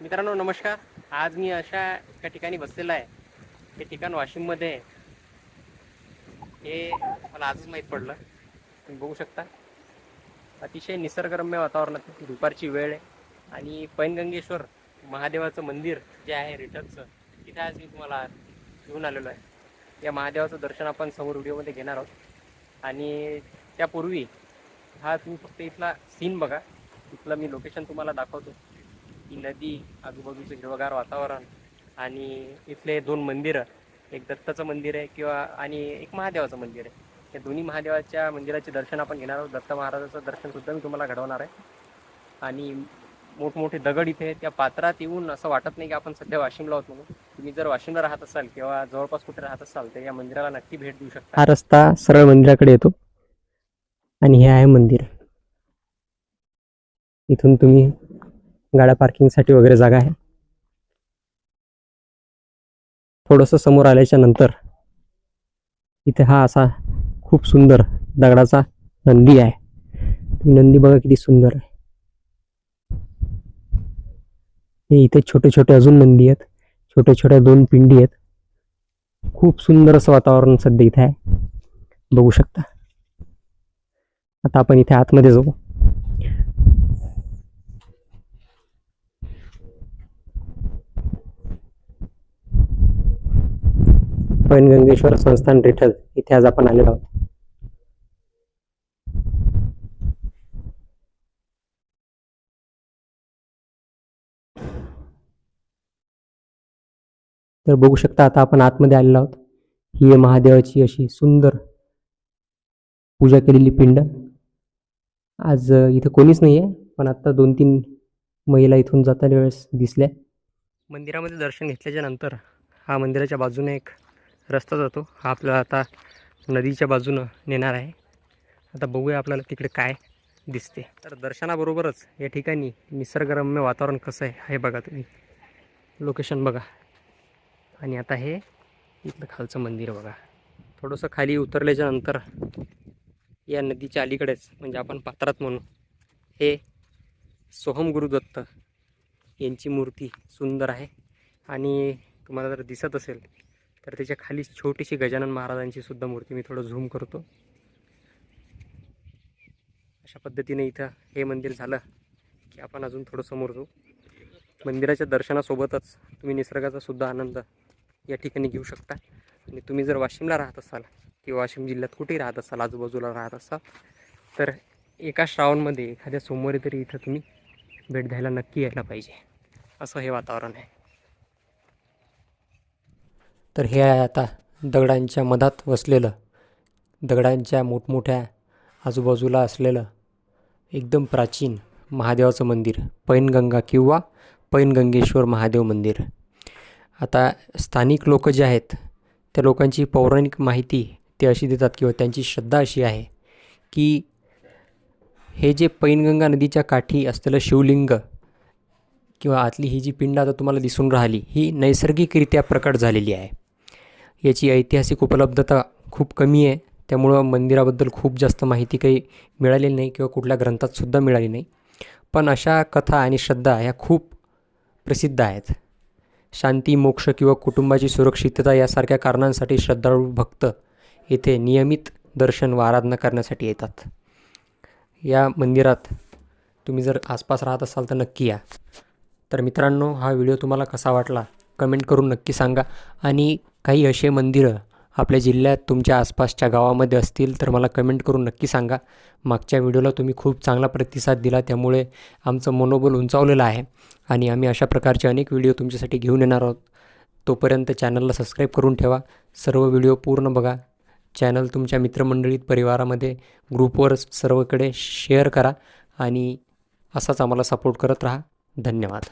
मित्रांनो नमस्कार. आज मी अशा एका ठिकाणी बसलेला आहे. हे ठिकाण वाशिममध्ये हे मला आजच माहीत पडलं. तुम्ही बघू शकता. अतिशय निसर्गरम्य वातावरणात दुपारची वेळ आहे. आणि पैनगंगेश्वर महादेवाचं मंदिर जे आहे रिटर्नचं तिथे आज मी तुम्हाला घेऊन आलेलो आहे. या महादेवाचं दर्शन आपण समोर व्हिडिओमध्ये घेणार आहोत. आणि त्यापूर्वी हा तुम्ही फक्त इथला सीन बघा. इथलं मी लोकेशन तुम्हाला दाखवतो. ही नदी आजूबाजूचं हिरवगार वातावरण आणि इथले दोन मंदिरं एक दत्ताचं मंदिर आहे किंवा आणि एक महादेवाचं मंदिर आहे. या दोन्ही महादेवाच्या मंदिराचे दर्शन आपण घेणार आहोत. दत्त महाराजाचं दर्शन सुद्धा मी तुम्हाला घडवणार आहे. आणि मोठमोठे दगड इथे त्या पात्रात येऊन असं वाटत नाही की आपण सध्या वाशिमला आहोत म्हणून. तुम्ही जर वाशिमला राहत असाल किंवा जवळपास कुठे राहत असाल तर या मंदिराला नक्की भेट देऊ शकता. हा रस्ता सरळ मंदिराकडे येतो. आणि हे आहे मंदिर. इथून तुम्ही गाड्या पार्किंगसाठी वगैरे जागा आहे. थोडंसं समोर आल्याच्यानंतर इथे हा असा खूप सुंदर दगडाचा नंदी आहे. नंदी बघा किती सुंदर आहे. हे इथे छोटे छोटे अजून नंदी आहेत. छोट्या छोट्या दोन पिंडी आहेत. खूप सुंदर असं वातावरण सध्या इथे आहे. बघू शकता. आता आपण इथे आतमध्ये जाऊ. पैनगंगेश्वर संस्थान रिठल इथे आज आपण आलेलो आहोत. तर बघू शकता आता आपण आतमध्ये आलेलो आहोत. ही महादेवाची अशी सुंदर पूजा केलेली पिंड. आज इथं इथे कोणीच नाही आहे पण आता दोन तीन महिला इथून जाताना वेळेस दिसल्या. मंदिरामध्ये दर्शन घेतल्याच्या नंतर हा मंदिराच्या बाजूने एक रस्ता जातो. हा आपल्याला आता नदीच्या बाजूनं नेणार आहे. आता बघूया आपल्याला तिकडे काय दिसते. तर दर्शनाबरोबरच या ठिकाणी निसर्गरम्य वातावरण कसं आहे हे बघा तुम्ही. लोकेशन बघा. आणि आता हे इथलं खालचं मंदिर बघा. थोडंसं खाली उतरल्याच्या नंतर या नदीच्या अलीकडेच म्हणजे आपण पात्रात म्हणू हे सोहम गुरुदत्त यांची मूर्ती सुंदर आहे. आणि तुम्हाला जर दिसत असेल तर त्याच्याखाली छोटीशी गजानन महाराजांची सुद्धा मूर्ती मी थोडं झूम करतो. अशा पद्धतीने इथं हे मंदिर झालं की आपण अजून थोडं समोर जाऊ. मंदिराच्या दर्शनासोबतच तुम्ही निसर्गाचा सुद्धा आनंद या ठिकाणी घेऊ शकता. आणि तुम्ही जर वाशिमला राहत असाल किंवा वाशिम जिल्ह्यात कुठेही राहत असाल आजूबाजूला राहत असाल तर एका श्रावणमध्ये एखाद्या सोमवारी तरी इथं तुम्ही भेट द्यायला नक्की यायला पाहिजे. असं हे वातावरण आहे. तर हे आहे आता दगडांच्या मधात वसलेलं. दगडांच्या मोठमोठ्या आजूबाजूला असलेलं एकदम प्राचीन महादेवाचं मंदिर. पैनगंगा किंवा पैनगंगेश्वर महादेव मंदिर. आता स्थानिक लोक जे आहेत त्या लोकांची पौराणिक माहिती ते अशी देतात किंवा त्यांची श्रद्धा अशी आहे की हे जे पैनगंगा नदीच्या काठी असलेलं शिवलिंग किंवा आतली ही जी पिंड आता तुम्हाला दिसून राहिली ही नैसर्गिकरित्या प्रकट झालेली आहे. याची ऐतिहासिक उपलब्धता खूप कमी आहे. त्यामुळं मंदिराबद्दल खूप जास्त माहिती काही मिळालेली नाही किंवा कुठल्या ग्रंथातसुद्धा मिळाली नाही. पण अशा कथा आणि श्रद्धा ह्या खूप प्रसिद्ध आहेत. शांती मोक्ष किंवा कुटुंबाची सुरक्षितता यासारख्या कारणांसाठी श्रद्धाळू भक्त येथे नियमित दर्शन व आराधना करण्यासाठी येतात. या मंदिरात तुम्ही जर आसपास राहत असाल तर नक्की या. तर मित्रांनो हा व्हिडिओ तुम्हाला कसा वाटला? कमेंट करून नक्की सांगा. आणि काही असे मंदिरं आपल्या जिल्ह्यात तुमच्या आसपासच्या गावामध्ये असतील तर मला कमेंट करून नक्की सांगा. मागच्या व्हिडिओला तुम्ही खूप चांगला प्रतिसाद दिला त्यामुळे आमचं मनोबल उंचावलेलं आहे. आणि आम्ही अशा प्रकारचे अनेक व्हिडिओ तुमच्यासाठी घेऊन येणार आहोत. तोपर्यंत चॅनलला सबस्क्राईब करून ठेवा. सर्व व्हिडिओ पूर्ण बघा. चॅनल तुमच्या मित्रमंडळीत परिवारामध्ये ग्रुपवर सर्वकडे शेअर करा. आणि असाच आम्हाला सपोर्ट करत राहा. धन्यवाद.